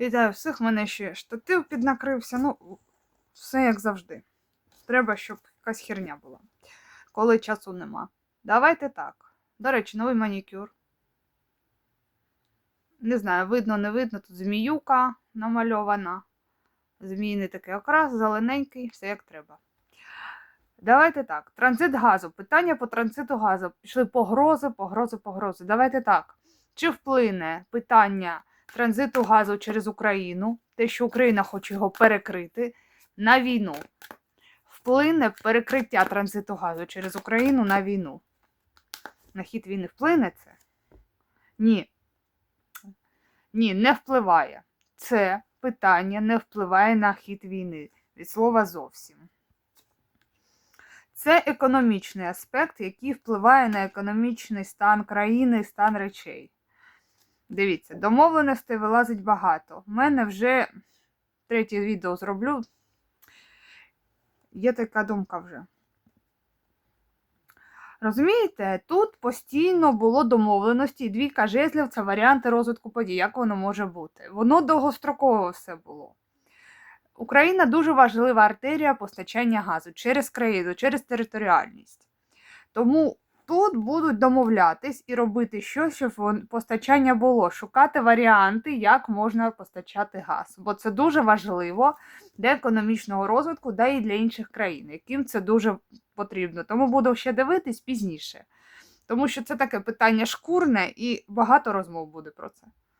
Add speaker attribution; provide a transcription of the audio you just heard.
Speaker 1: Вітаю всіх, мене ще штатив піднакрився. Ну, все як завжди. Треба, щоб якась херня була. Коли часу нема. Давайте так. До речі, новий манікюр. Не знаю, видно, не видно. Тут зміюка намальована. Змійний такий окрас, зелененький, все як треба. Давайте так. Транзит газу. Питання по транзиту газу. Пішли погрози, погрози, погрози. Давайте так. Чи вплине питання транзиту газу через Україну, те, що Україна хоче його перекрити, на війну? Вплине перекриття транзиту газу через Україну на війну? На хід війни вплине це? Ні. Ні, не впливає. Це питання не впливає на хід війни. Від слова зовсім. Це економічний аспект, який впливає на економічний стан країни стан речей. Дивіться, домовленостей вилазить багато. У мене вже третє відео зроблю. Є така думка вже. Розумієте, тут постійно було домовленості, і двійка жезлів це варіанти розвитку подій. Як воно може бути? Воно довгостроково все було. Україна дуже важлива артерія постачання газу через країну, через територіальність. Тому тут будуть домовлятись і робити щось, щоб постачання було, шукати варіанти, як можна постачати газ. Бо це дуже важливо для економічного розвитку, да і для інших країн, яким це дуже потрібно. Тому буду ще дивитись пізніше. Тому що це таке питання шкурне і багато розмов буде про це.